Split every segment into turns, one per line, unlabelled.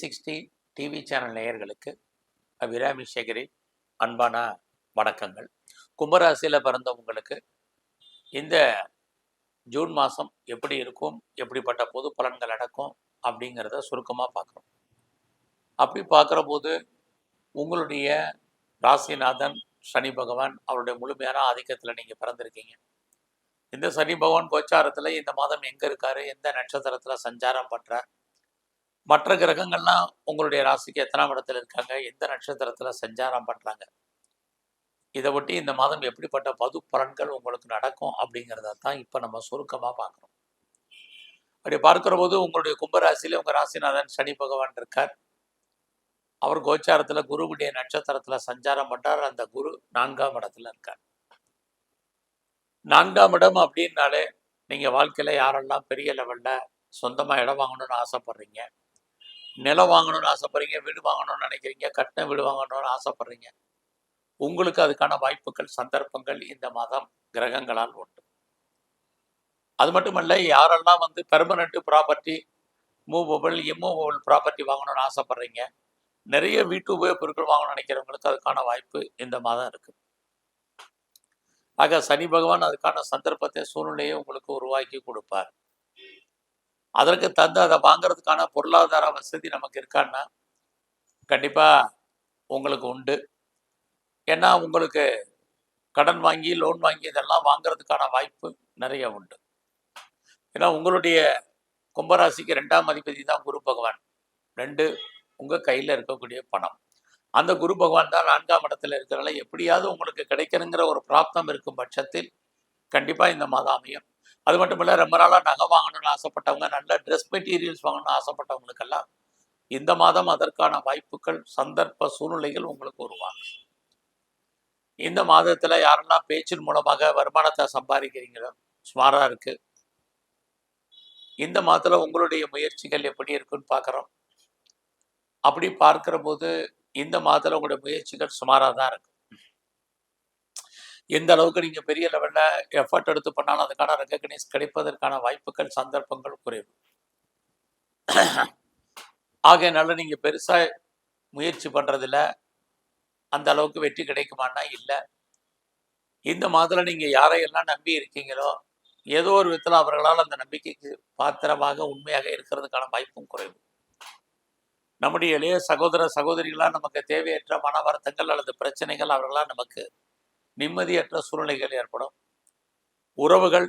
Sixty TV channel நேயர்களுக்கு அபிராமி சேகரின் அன்பான வணக்கங்கள். கும்பராசியில் பிறந்தவங்களுக்கு இந்த ஜூன் மாதம் எப்படி இருக்கும் எப்படிப்பட்ட பொது பலன்கள் நடக்கும் அப்படிங்கிறத சுருக்கமாக பார்க்குறோம். அப்படி பார்க்குற போது உங்களுடைய ராசிநாதன் சனி பகவான் அவருடைய முழுமையான ஆதிக்கத்தில் நீங்கள் பிறந்திருக்கீங்க. இந்த சனி பகவான் கோச்சாரத்தில் இந்த மாதம் எங்கே இருக்காரு எந்த நட்சத்திரத்தில் சஞ்சாரம் பண்ணுறார் மற்ற கிரகங்கள்லாம் உங்களுடைய ராசிக்கு எத்தனாம் இடத்துல இருக்காங்க எந்த நட்சத்திரத்தில் சஞ்சாரம் பண்ணுறாங்க இதை ஒட்டி இந்த மாதம் எப்படிப்பட்ட பது பலன்கள் உங்களுக்கு நடக்கும் அப்படிங்கிறத தான் இப்போ நம்ம சுருக்கமாக பார்க்குறோம். அப்படி பார்க்குற போது உங்களுடைய கும்பராசியில் உங்கள் ராசிநாதன் சனி பகவான் இருக்கார். அவர் கோச்சாரத்தில் குருவுடைய நட்சத்திரத்தில் சஞ்சாரம் பண்ணுறார் அந்த குரு நான்காம் இடத்துல இருக்கார். நான்காம் இடம் அப்படின்னாலே நீங்கள் வாழ்க்கையில் யாரெல்லாம் பெரிய லெவலில் சொந்தமாக இடம் வாங்கணும்னு ஆசைப்பட்றீங்க நிலம் வாங்கணும்னு ஆசைப்படுறீங்க வீடு வாங்கணும்னு நினைக்கிறீங்க கட்டின வீடு வாங்கணும்னு ஆசைப்படுறீங்க. உங்களுக்கு அதுக்கான வாய்ப்புகள் சந்தர்ப்பங்கள் இந்த மாதம் கிரகங்களால் உண்டு. அது மட்டுமல்ல யாரெல்லாம் வந்து permanent property movable immovable property வாங்கணும்னு ஆசைப்படுறீங்க நிறைய வீட்டு உபயோக பொருட்கள் வாங்கணும்னு நினைக்கிறவங்களுக்கு அதுக்கான வாய்ப்பு இந்த மாதம் இருக்குது ஆக சனி பகவான் அதுக்கான சந்தர்ப்பத்தை சூழ்நிலையை உங்களுக்கு உருவாக்கி கொடுப்பார். அதற்கு தந்து அதை வாங்குறதுக்கான பொருளாதார வசதி நமக்கு இருக்கான்னா கண்டிப்பாக உங்களுக்கு உண்டு. ஏன்னா உங்களுக்கு கடன் வாங்கி லோன் வாங்கி இதெல்லாம் வாங்கிறதுக்கான வாய்ப்பு நிறைய உண்டு. ஏன்னா உங்களுடைய கும்பராசிக்கு ரெண்டாம் அதிபதி தான் குரு பகவான். ரெண்டு உங்கள் கையில் இருக்கக்கூடிய பணம். அந்த குரு பகவான் தான் நான்காம் இடத்துல இருக்கிறனால எப்படியாவது உங்களுக்கு கிடைக்கணுங்கிற ஒரு பிராப்தம் இருக்கும் பட்சத்தில் கண்டிப்பாக இந்த மாதம் அமையும். அது மட்டும் இல்லை ரொம்ப நாளாக நகை வாங்கணும்னு ஆசைப்பட்டவங்க நல்ல ட்ரெஸ் மெட்டீரியல்ஸ் வாங்கணும்னு ஆசைப்பட்டவங்களுக்கெல்லாம் இந்த மாதம் அதற்கான வாய்ப்புகள் சந்தர்ப்ப சூழ்நிலைகள் உங்களுக்கு உருவாகும். இந்த மாதத்தில் யாரெல்லாம் பேச்சின் மூலமாக வருமானத்தை சம்பாதிக்கிறீங்களோ சுமாராக இருக்குது இந்த மாதத்தில் உங்களுடைய முயற்சிகள் எப்படி இருக்குன்னு பார்க்குறோம் அப்படி பார்க்குற போது இந்த மாதத்தில் உங்களுடைய முயற்சிகள் சுமாராக தான் இருக்குது எந்த அளவுக்கு நீங்கள் பெரிய லெவலில் எஃபர்ட் எடுத்து பண்ணாலும் அதுக்கான ரெக்கக்னைஸ் கிடைப்பதற்கான வாய்ப்புகள் சந்தர்ப்பங்கள் குறைவு. ஆகையினால நீங்கள் பெருசாக முயற்சி பண்ணுறதில்ல அந்த அளவுக்கு வெற்றி கிடைக்குமானா இல்லை. இந்த மாதத்தில் நீங்கள் யாரையெல்லாம் நம்பி இருக்கீங்களோ ஏதோ ஒரு விதத்தில் அவர்களால் அந்த நம்பிக்கைக்கு பாத்திரமாக உண்மையாக இருக்கிறதுக்கான வாய்ப்பும் குறைவு. நம்முடைய இளைய சகோதர சகோதரிகளால் நமக்கு தேவையற்ற மன வருத்தங்கள் அல்லது பிரச்சனைகள் அவர்களால் நமக்கு நிம்மதியற்ற சூழ்நிலைகள் ஏற்படும். உறவுகள்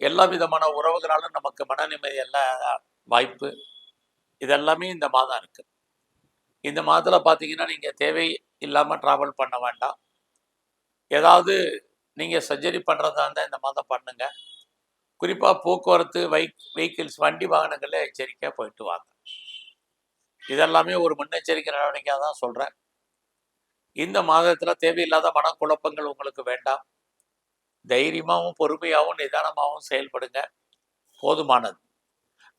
எல்லா விதமான உறவுகளாலும் நமக்கு மன நிம்மதி எல்லாம் வாய்ப்பு. இதெல்லாமே இந்த மாதம் இருக்குது இந்த மாதத்தில் பார்த்தீங்கன்னா நீங்கள் தேவை இல்லாமல் ட்ராவல் பண்ண வேண்டாம். ஏதாவது நீங்கள் சர்ஜரி பண்ணுறதா இருந்தால் இந்த மாதம் பண்ணுங்கள் குறிப்பாக போக்குவரத்து வைக் வெஹிக்கிள்ஸ் வண்டி வாகனங்களில் எச்சரிக்கையாக போயிட்டு வாங்க. இதெல்லாமே ஒரு முன்னெச்சரிக்கை நடவடிக்கையாக தான் சொல்கிறேன் இந்த மாதத்தில் தேவையில்லாத மனக்குழப்பங்கள் உங்களுக்கு வேண்டாம். தைரியமாகவும் பொறுமையாகவும் நிதானமாகவும் செயல்படுங்க. போதுமானது.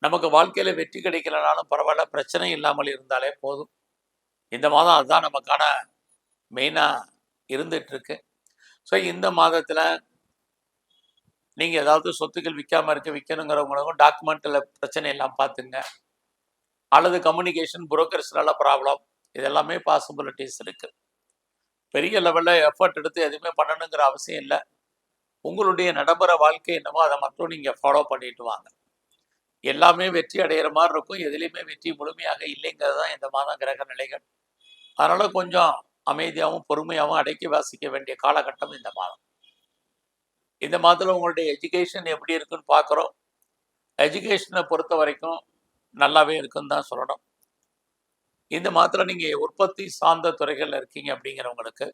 நமக்கு வாழ்க்கையில் வெற்றி கிடைக்கலனாலும் பரவாயில்ல பிரச்சனை இல்லாமல் இருந்தாலே போதும். இந்த மாதம் அதுதான் நமக்கான மெயினாக இருந்துகிட்ருக்கு ஸோ இந்த மாதத்தில் நீங்கள் ஏதாவது சொத்துக்கள் விற்காமல் இருக்க விற்கணுங்கிறவங்களுக்கும் டாக்குமெண்ட்டில் பிரச்சனை எல்லாம் பார்த்துங்க அல்லது கம்யூனிகேஷன் புரோக்கர்ஸ்னால ப்ராப்ளம் இதெல்லாமே பாசிபிலிட்டிஸ் இருக்குது பெரிய லெவலில் எஃபர்ட் எடுத்து எதுவுமே பண்ணணுங்கிற அவசியம் இல்லை. உங்களுடைய நடைமுறை வாழ்க்கை என்னமோ அதை மட்டும் நீங்கள் ஃபாலோ பண்ணிட்டு வாங்க. எல்லாமே வெற்றி அடைகிற மாதிரி இருக்கும். எதுலேயுமே வெற்றி முழுமையாக இல்லைங்கிறது தான் இந்த மாதம் கிரக நிலைகள். அதனால் கொஞ்சம் அமைதியாகவும் பொறுமையாகவும் அடக்கி வாசிக்க வேண்டிய காலகட்டம் இந்த மாதம். இந்த மாதத்தில் உங்களுடைய எஜுகேஷன் எப்படி இருக்குன்னு பார்க்குறோம். எஜுகேஷனை பொறுத்த வரைக்கும் நல்லாவே இருக்குன்னு தான் சொல்லணும். இந்த மாதத்தில் நீங்கள் உற்பத்தி சார்ந்த துறைகளில் இருக்கீங்க அப்படிங்கிறவங்களுக்கு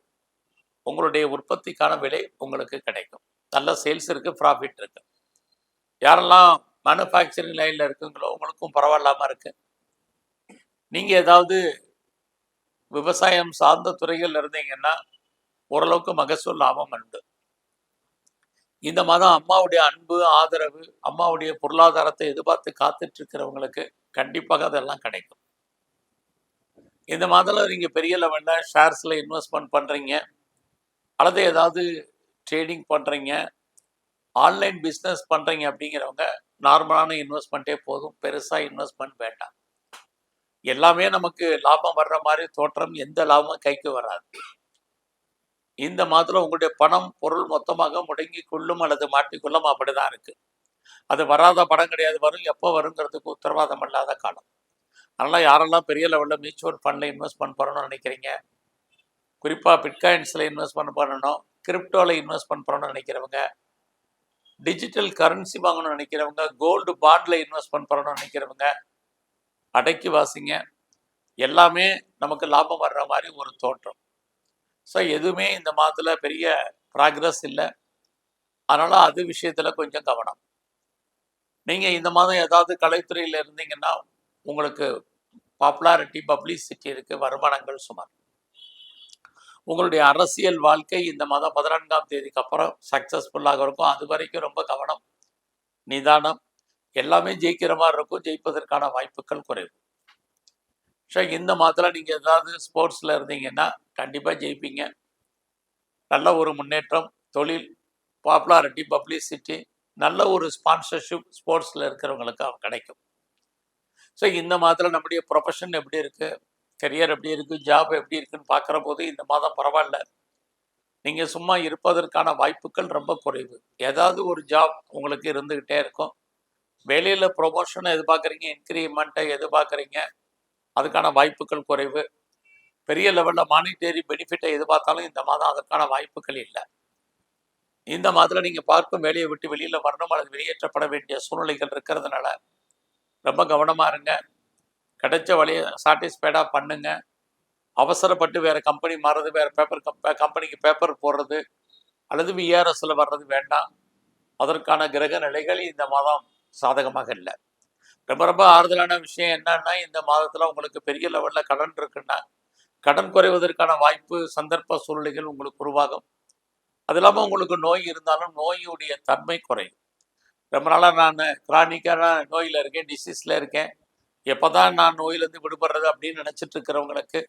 உங்களுடைய உற்பத்திக்கான விலை உங்களுக்கு கிடைக்கும். நல்ல சேல்ஸ் இருக்குது ப்ராஃபிட் இருக்குது யாரெல்லாம் மேனுஃபேக்சரிங் லைனில் இருக்குங்களோ உங்களுக்கும் பரவாயில்லாமல் இருக்குது நீங்கள் ஏதாவது விவசாயம் சார்ந்த துறைகளில் இருந்தீங்கன்னா ஓரளவுக்கு மகசூல் லாபம் உண்டு. இந்த மாதம் அம்மாவுடைய அன்பு ஆதரவு அம்மாவுடைய பொருளாதாரத்தை எதிர்பார்த்து காத்துட்டு இருக்கிறவங்களுக்கு கண்டிப்பாக அதெல்லாம் கிடைக்கும். இந்த மாதத்தில் நீங்கள் பெரிய லெவலில் ஷேர்ஸில் இன்வெஸ்ட்மெண்ட் பண்ணுறீங்க அல்லது ஏதாவது ட்ரேடிங் பண்ணுறீங்க ஆன்லைன் பிஸ்னஸ் பண்ணுறீங்க அப்படிங்கிறவங்க நார்மலான இன்வெஸ்ட்மெண்ட்டே போதும். பெருசாக இன்வெஸ்ட்மெண்ட் வேண்டாம். எல்லாமே நமக்கு லாபம் வர்ற மாதிரி தோற்றம் எந்த லாபமும் கைக்கு வராது. இந்த மாதத்துல உங்களுடைய பணம் பொருள் மொத்தமாக முடங்கி கொள்ளும் அல்லது மாட்டிக்கொள்ளும் அப்படிதான் இருக்கு. அது வராத படம் கிடையாது. வரும். எப்போ வருங்கிறதுக்கு உத்தரவாதம் இல்லாத காலம். அதனால் யாரெல்லாம் பெரிய லெவலில் மியூச்சுவல் ஃபண்டில் இன்வெஸ்ட்மெண்ட் பண்ணணும்னு நினைக்கிறீங்க? குறிப்பாக பிட்காயின்ஸில் இன்வெஸ்ட்மெண்ட் பண்ணணும் கிரிப்டோவில் இன்வெஸ்ட்மெண்ட் பண்ணணும்னு நினைக்கிறவங்க டிஜிட்டல் கரன்சி வாங்கணும்னு நினைக்கிறவங்க கோல்டு பாண்டில் இன்வெஸ்ட்மெண்ட் பண்ணணும்னு நினைக்கிறவங்க அடக்கி வாசிங்க. எல்லாமே நமக்கு லாபம் வர்ற மாதிரி ஒரு தோற்றம். ஸோ எதுவுமே இந்த மாதத்தில் பெரிய ப்ராக்ரஸ் இல்லை. அதனால் அது விஷயத்தில் கொஞ்சம் கவனம். நீங்கள் இந்த மாதம் ஏதாவது கலைத்துறையில் இருந்தீங்கன்னா உங்களுக்கு பாப்புலாரிட்டி பப்ளிசிட்டி இருக்குது வருமானங்கள் சுமார். உங்களுடைய அரசியல் வாழ்க்கை இந்த மாதம் பதினான்காம் தேதிக்கு அப்புறம் சக்ஸஸ்ஃபுல்லாக இருக்கும். அது வரைக்கும் ரொம்ப கவனம் நிதானம் எல்லாமே ஜெயிக்கிற மாதிரி இருக்கும். ஜெயிப்பதற்கான வாய்ப்புகள் குறைவு. ஸோ இந்த மாதத்தில் நீங்கள் ஏதாவது ஸ்போர்ட்ஸில் இருந்தீங்கன்னா கண்டிப்பாக ஜெயிப்பீங்க. நல்ல ஒரு முன்னேற்றம் தொழில் பாப்புலாரிட்டி பப்ளிசிட்டி நல்ல ஒரு ஸ்பான்சர்ஷிப் ஸ்போர்ட்ஸில் இருக்கிறவங்களுக்கு கிடைக்கும். ஸோ இந்த மாதத்தில் நம்முடைய ப்ரொஃபஷன் எப்படி இருக்குது கரியர் எப்படி இருக்குது ஜாப் எப்படி இருக்குன்னு பார்க்குற போது இந்த மாதம் பரவாயில்ல. நீங்கள் சும்மா இருப்பதற்கான வாய்ப்புகள் ரொம்ப குறைவு. ஏதாவது ஒரு ஜாப் உங்களுக்கு இருந்துக்கிட்டே இருக்கும். வேலையில் ப்ரொமோஷனை எதிர்பார்க்குறீங்க இன்க்ரிமெண்ட்டை எதிர்பார்க்குறீங்க. அதுக்கான வாய்ப்புகள் குறைவு. பெரிய லெவலில் மானிட்டரி பெனிஃபிட்டை எதிர்பார்த்தாலும் இந்த மாதம் அதற்கான வாய்ப்புகள் இல்லை. இந்த மாதத்தில் நீங்கள் பார்க்கும் வேலையை விட்டு வெளியில் வரணும் அல்லது வெளியேற்றப்பட வேண்டிய சூழ்நிலைகள் இருக்கிறதுனால ரொம்ப கவனமாக இருங்க. கிடைச்ச வழியை சாட்டிஸ்ஃபைடாக பண்ணுங்க. அவசரப்பட்டு வேறு கம்பெனி மாறுறது வேறு பேப்பர் கம்பெனிக்கு பேப்பர் போடுறது அல்லது விஆர்எஸில் வர்றது வேண்டாம். அதற்கான கிரக நிலைகள் இந்த மாதம் சாதகமாக இல்லை. ரொம்ப ரொம்ப ஆறுதலான விஷயம் என்னன்னா இந்த மாதத்தில் உங்களுக்கு பெரிய லெவலில் கடன் இருக்குன்னா கடன் குறைவதற்கான வாய்ப்பு சந்தர்ப்ப சூழ்நிலைகள் உங்களுக்கு உருவாகும். அது இல்லாமல் உங்களுக்கு நோய் இருந்தாலும் நோயுடைய தன்மை குறையும். ரொம்ப நாளாக நான் கிரானிக்கான நோயில் இருக்கேன் டிசீஸில் இருக்கேன். எப்போ தான் நான் நோயிலேருந்து விடுபடுறது அப்படின்னு நினச்சிட்டு இருக்கிறவங்களுக்கு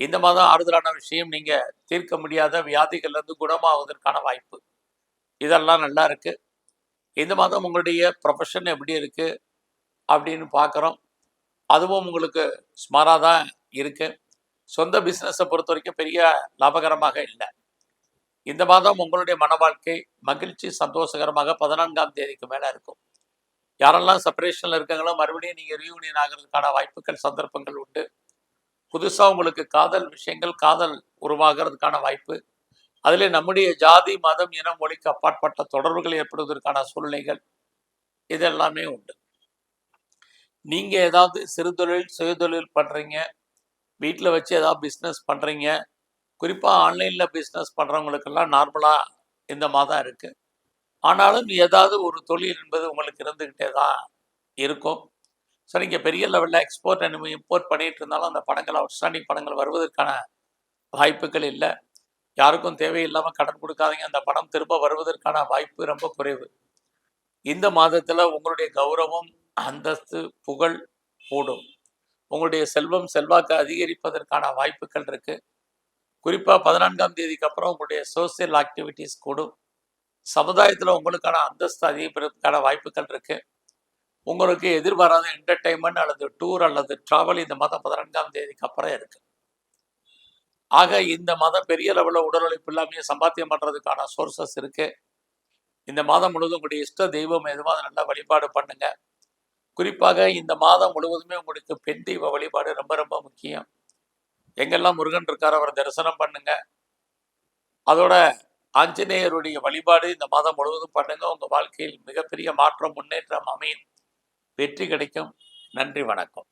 இந்த மாதம் ஆறுதலான விஷயம் நீங்கள் தீர்க்க முடியாத வியாதிகள்லேருந்து குணமாவதற்கான வாய்ப்பு. இதெல்லாம் நல்லா இருக்குது இந்த மாதம் உங்களுடைய ப்ரொஃபஷன் எப்படி இருக்குது அப்படின்னு பார்க்குறோம். அதுவும் உங்களுக்கு ஸ்மாராக தான் இருக்குது சொந்த பிஸ்னஸை பொறுத்த வரைக்கும் பெரிய லாபகரமாக இல்லை. இந்த மாதம் உங்களுடைய மன வாழ்க்கை மகிழ்ச்சி சந்தோஷகரமாக பதினான்காம் தேதிக்கு மேலே இருக்கும். யாரெல்லாம் செப்பரேஷனில் இருக்காங்களோ மறுபடியும் நீங்கள் ரீயூனியன் ஆகிறதுக்கான வாய்ப்புகள் சந்தர்ப்பங்கள் உண்டு. புதுசாக உங்களுக்கு காதல் விஷயங்கள் காதல் உருவாகிறதுக்கான வாய்ப்பு. அதில் நம்முடைய ஜாதி மதம் இனம் மொழிக்கு அப்பாற்பட்ட தொடர்புகள் ஏற்படுவதற்கான சூழ்நிலைகள் இதெல்லாமே உண்டு. நீங்கள் ஏதாவது சிறு தொழில் சுயதொழில் பண்ணுறீங்க வீட்டில் வச்சு ஏதாவது பிஸ்னஸ் பண்ணுறீங்க குறிப்பாக ஆன்லைனில் பிஸ்னஸ் பண்ணுறவங்களுக்கெல்லாம் நார்மலாக இந்த மாதம் இருக்குது ஆனாலும் ஏதாவது ஒரு தொழில் என்பது உங்களுக்கு இருந்துக்கிட்டே தான் இருக்கும். ஸோ நீங்கள் பெரிய லெவலில் எக்ஸ்போர்ட் அண்ட் இம்போர்ட் பண்ணிகிட்டு இருந்தாலும் அந்த படங்கள் அவுட்ஸ்டாண்டிங் படங்கள் வருவதற்கான வாய்ப்புகள் இல்லை. யாருக்கும் தேவையில்லாமல் கடன் கொடுக்காதீங்க. அந்த படம் திரும்ப வருவதற்கான வாய்ப்பு ரொம்ப குறைவு. இந்த மாதத்தில் உங்களுடைய கௌரவம் அந்தஸ்து புகழ் கூடும். உங்களுடைய செல்வம் செல்வாக்கு அதிகரிப்பதற்கான வாய்ப்புகள் இருக்குது குறிப்பாக பதினான்காம் தேதிக்கு அப்புறம் உங்களுடைய சோசியல் ஆக்டிவிட்டீஸ் கூடும். சமுதாயத்தில் உங்களுக்கான அந்தஸ்து அதிகப்படுறதுக்கான வாய்ப்புகள் இருக்குது உங்களுக்கு எதிர்பாராத என்டர்டைன்மெண்ட் அல்லது டூர் அல்லது ட்ராவல் இந்த மாதம் பதினான்காம் தேதிக்கு அப்புறம் இருக்குது ஆக இந்த மாதம் பெரிய லெவலில் உடல் உழைப்பு இல்லாமையே சம்பாத்தியம் பண்ணுறதுக்கான சோர்சஸ் இருக்குது இந்த மாதம் முழுவதும் உங்களுடைய இஷ்ட தெய்வம் எதுவும் நல்லா வழிபாடு பண்ணுங்க. குறிப்பாக இந்த மாதம் முழுவதுமே உங்களுக்கு பெண் தெய்வ வழிபாடு ரொம்ப ரொம்ப முக்கியம். எங்கெல்லாம் முருகன் இருக்கார் அவரை தரிசனம் பண்ணுங்க. அதோட ஆஞ்சநேயருடைய வழிபாடு இந்த மாதம் முழுவதும் பண்ணுங்க. உங்க வாழ்க்கையில் மிகப்பெரிய மாற்றம் முன்னேற்றம் அமையும் வெற்றி கிடைக்கும். நன்றி வணக்கம்.